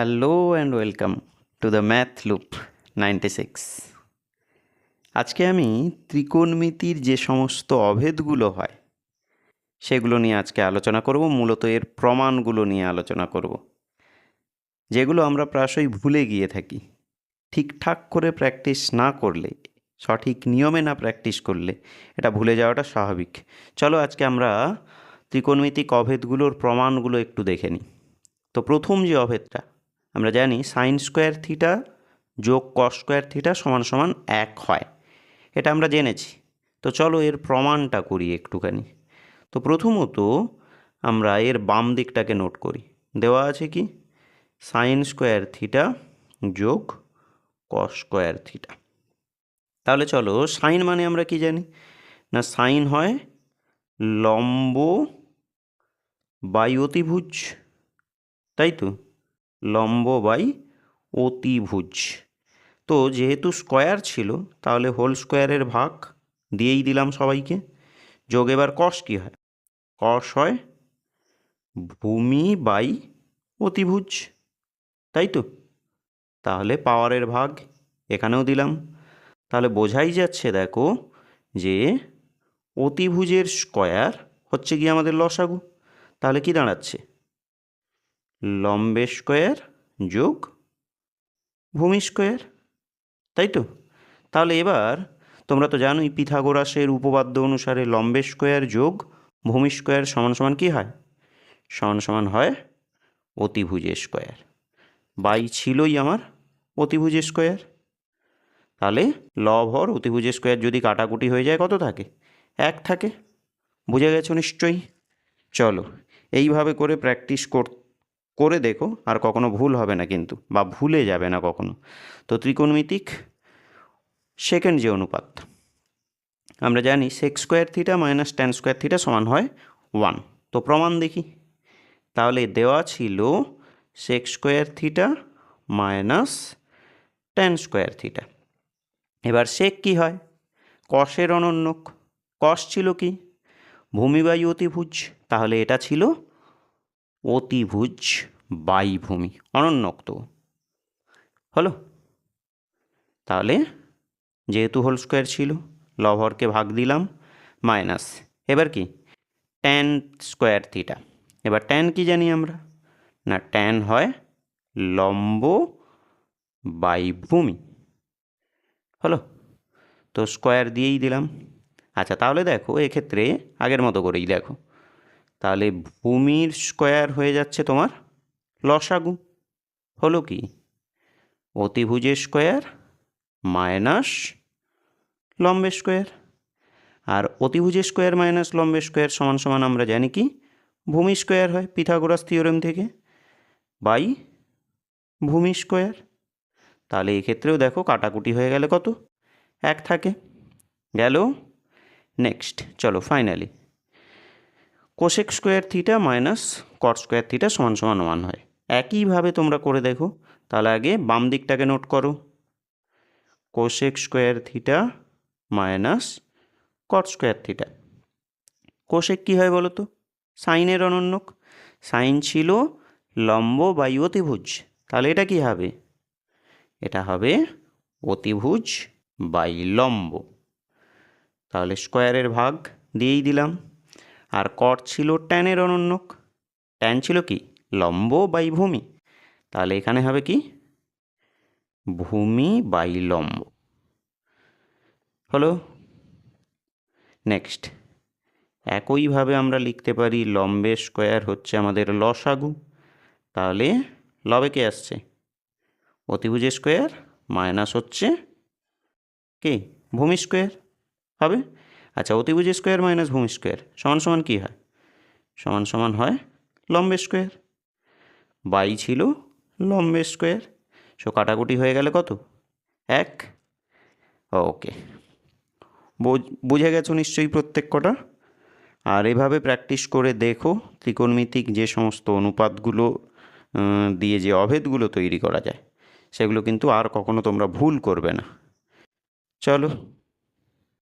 Hello and welcome to the math loop ninety six আজকে আমি ত্রিকোণমিতির যে সমস্ত অভেদগুলো হয়, সেগুলো নিয়ে আজকে আলোচনা করব, মূলত এর প্রমাণগুলো নিয়ে আলোচনা করব, যেগুলো আমরা প্রায়শই ভুলে গিয়ে থাকি। ঠিকঠাক করে প্র্যাকটিস না করলে, সঠিক নিয়মে না প্র্যাকটিস করলে, এটা ভুলে যাওয়াটা স্বাভাবিক। চলো আজকে আমরা ত্রিকোণমিতিক অভেদগুলোর প্রমাণগুলো একটু দেখে নিই। তো প্রথম যে অভেদটা আমরা জানি সাইন স্কোয়ার থিটা যোগ কস স্কোয়ার থিটা সমান সমান এক হয়। এটা আমরা জেনেছি। তো চলো এর প্রমাণটা করি একটুখানি। তো প্রথমত আমরা এর বাম দিকটাকে নোট করি। দেওয়া আছে কি? সাইন স্কোয়ার থিটা যোগ কস স্কোয়ার থিটা তাহলে চলো সাইন মানে আমরা কি জানি? না সাইন হয় লম্ব বাই অতিভুজ। তাই তো? লম্ব বাই অতিভুজ। তো যেহেতু স্কোয়ার ছিল, তাহলে হোল স্কোয়ারের ভাগ দিয়েই দিলাম সবাইকে। যোগ এবার কস কী হয়? কস হয় ভূমি বাই অতিভুজ, তাই তো? তাহলে পাওয়ারের ভাগ এখানেও দিলাম। তাহলে বোঝাই যাচ্ছে দেখো যে অতিভুজের স্কোয়ার হচ্ছে কি আমাদের লসাগু। তাহলে কি দাঁড়াচ্ছে? লম্বে স্কোয়ার যোগ ভূমি স্কোয়ার, তাই তো? তাহলে এবার তোমরা তো জানোই পিথাগোরাসের উপপাদ্য অনুসারে লম্বে স্কোয়ার যোগ ভূমি স্কোয়ার সমান সমান কী হয়? সমান সমান হয় অতিভুজের স্কোয়ার। বাই ছিলই আমার অতিভুজের স্কোয়ার। তাহলে লব হর অতিভুজের স্কোয়ার যদি কাটাকুটি হয়ে যায় কত থাকে? এক থাকে। বুঝে গেছো নিশ্চয়ই? চলো, এইভাবে করে প্র্যাকটিস কর করে দেখো, আর কখনো ভুল হবে না কিন্তু, বা ভুলে যাবে না কখনো। তো ত্রিকোণমিতিক সেকেন্ড যে অনুপাত, আমরা জানি sec square theta minus tan square theta সমান হয় ওয়ান তো প্রমাণ দেখি। তাহলে দেওয়া ছিল sec square theta minus tan square theta এবার সেক কি হয়? কষের অনন্যক কষ ছিল কি? ভূমিবায়ু অতিভুজ। তাহলে এটা ছিল অতিভুজ বায়ুভূমি অনন্যক্ত। হলো? তাহলে যেহেতু হোল স্কোয়ার ছিল লভরকে ভাগ দিলাম, মাইনাস। এবার কি? Tan square theta. এবার ট্যান কি জানি আমরা? না ট্যান হয় লম্ব বায়ুভূমি হলো? তো স্কোয়ার দিয়েই দিলাম। আচ্ছা তাহলে দেখো, এক্ষেত্রে আগের মতো করেই দেখো। তাহলে ভূমির স্কোয়ার হয়ে যাচ্ছে তোমার লসাগু। হলো কি? অতিভুজের স্কোয়ার মাইনাস লম্বের স্কোয়ার। আর অতিভুজের স্কোয়ার মাইনাস লম্বের স্কোয়ার সমান সমান আমরা জানি কি? ভূমি স্কোয়ার হয় পিথাগোরাস থিওরেম থেকে বাই ভূমি স্কোয়ার। তাহলে এক্ষেত্রেও দেখো কাটাকুটি হয়ে গেলে কত? এক থাকে। গেল? নেক্সট। চলো finally. Cosec square theta minus cot square theta সমান সমান ওয়ান হয়। একইভাবে তোমরা করে দেখো। তাহলে আগে বাম দিকটাকে নোট করো। Cosec square theta minus cot square theta cosec কী হয় বলো তো সাইনের অনন্যক। সাইন ছিল লম্ব বাই অতিভুজ। তাহলে এটা কি হবে? এটা হবে অতিভুজ বাই লম্ব। তাহলে স্কোয়ারের ভাগ দিয়েই দিলাম। আর কট ছিল ট্যানের অনন্যক। ট্যান ছিল কি? লম্ব বাই ভূমি। তাহলে এখানে হবে কি? ভূমি বাই লম্ব। হলো? নেক্সট। একইভাবে আমরা লিখতে পারি লম্বের স্কোয়ার হচ্ছে আমাদের লসাগু। তাহলে লবে কে আসছে? অতিভুজের স্কোয়ার মাইনাস হচ্ছে কি? ভূমি স্কোয়ার। হবে? আচ্ছা অতিভুজ স্কোয়ার মাইনাস ভূমি স্কোয়ার, সমান সমান কী হয়? সমান সমান হয় লম্বে স্কোয়ার। বাই ছিল লম্বে স্কোয়ার। সো কাটাকুটি হয়ে গেলে কত? এক। ওকে। বুঝে গেছো নিশ্চয়ই প্রত্যেক কটা? আর এভাবে প্র্যাকটিস করে দেখো ত্রিকোণমিতিক যে সমস্ত অনুপাতগুলো দিয়ে যে অভেদগুলো তৈরি করা যায়, সেগুলো কিন্তু আর কখনো তোমরা ভুল করবে না। চলো।